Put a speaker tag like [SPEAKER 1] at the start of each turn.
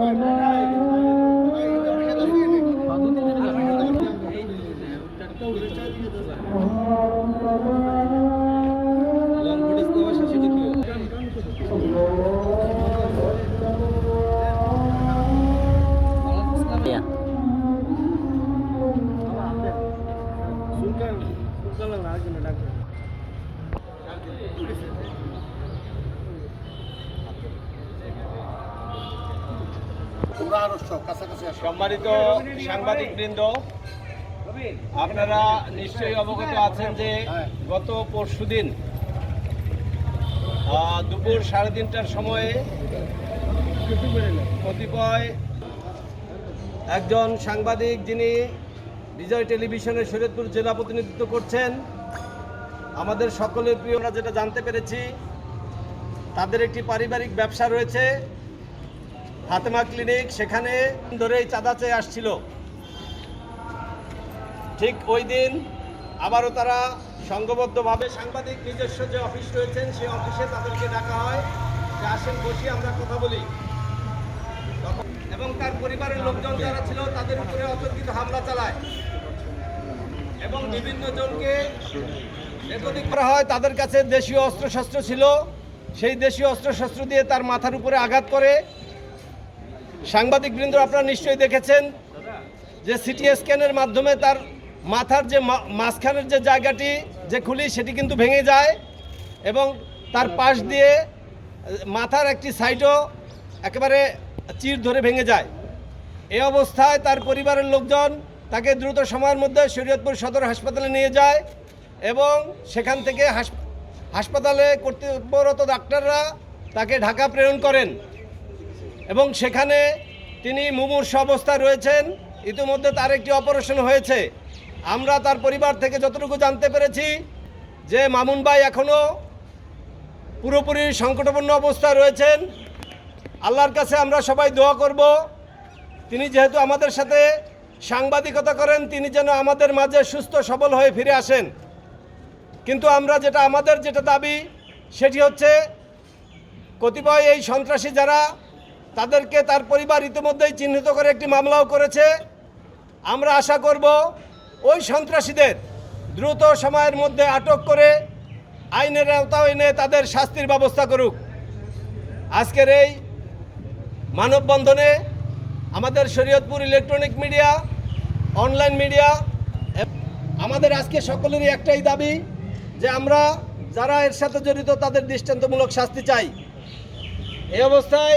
[SPEAKER 1] ভাই ভাই
[SPEAKER 2] সম্মানিত সাংবাদিক বৃন্দ আপনারা নিশ্চয়ই অবগত আছেন যে গত পরশুদিন আহ, দুপুর সাড়ে তিনটার সময়ে কতিপয় একজন সাংবাদিক যিনি বিজয় টেলিভিশনের শরীয়তপুর জেলা প্রতিনিধিত্ব করছেন। আমাদের সকলের প্রিয়, আমরা যেটা জানতে পেরেছি, তাদের একটি পারিবারিক ব্যবসা রয়েছে ফাতেমা ক্লিনিক, সেখানে ধরেই চাঁদা চেয়ে আসছিল। ঠিক ওই দিন আবারও তারা সংঘবদ্ধভাবে সাংবাদিক নিজস্ব যে অফিস রয়েছেন, সেই অফিসে তাদেরকে ডাকা হয়। আসেন বসি, আমরা কথা বলি। পরিবারের লোকজন যারা ছিল তাদের উপরে অতর্কিত হামলা চালায় এবং বিভিন্ন জনকে একদিক করা হয়। তাদের কাছে দেশীয় অস্ত্রশস্ত্র ছিল। সেই দেশীয় অস্ত্রশস্ত্র দিয়ে তার মাথার উপরে আঘাত করে। সাংবাদিক বৃন্দ আপনারা নিশ্চয়ই দেখেছেন যে সিটি স্ক্যানের মাধ্যমে তার মাথার যে মাঝখানের যে জায়গাটি, যে খুলি, সেটি কিন্তু ভেঙে যায় এবং তার পাশ দিয়ে মাথার একটি সাইডও একেবারে চির ধরে ভেঙে যায়। এই অবস্থায় তার পরিবারের লোকজন তাকে দ্রুত সময়ের মধ্যে শরীয়তপুর সদর হাসপাতালে নিয়ে যায় এবং সেখান থেকে হাস- হাসপাতালে কর্তব্যরত ডাক্তাররা তাকে ঢাকা প্রেরণ করেন এবং সেখানে তিনি মুমূর্ষ অবস্থায় রয়েছেন। ইতিমধ্যে তার একটি অপারেশন হয়েছে। আমরা তার পরিবার থেকে যতটুকু জানতে পেরেছি যে মামুন ভাই এখনও পুরোপুরি সংকটপূর্ণ অবস্থায় রয়েছেন। আল্লাহর কাছে আমরা সবাই দোয়া করব। তিনি যেহেতু আমাদের সাথে সাংবাদিকতা করেন, তিনি যেন আমাদের মাঝে সুস্থ, সবল হয়ে ফিরে আসেন। কিন্তু আমরা যেটা, আমাদের যেটা দাবি, সেটি হচ্ছে কতিপয় এই সন্ত্রাসী যারা, তাদেরকে তার পরিবার ইতিমধ্যেই চিহ্নিত করে একটি মামলাও করেছে। আমরা আশা করব ওই সন্ত্রাসীদের দ্রুত সময়ের মধ্যে আটক করে আইনের আওতায় এনে তাদের শাস্তির ব্যবস্থা করুক। আজকের এই মানববন্ধনে আমাদের Shariatpur electronic media online media আমাদের আজকে সকলেরই একটাই দাবি যে আমরা যারা এর সাথে জড়িত তাদের দৃষ্টান্তমূলক শাস্তি চাই। এই অবস্থায়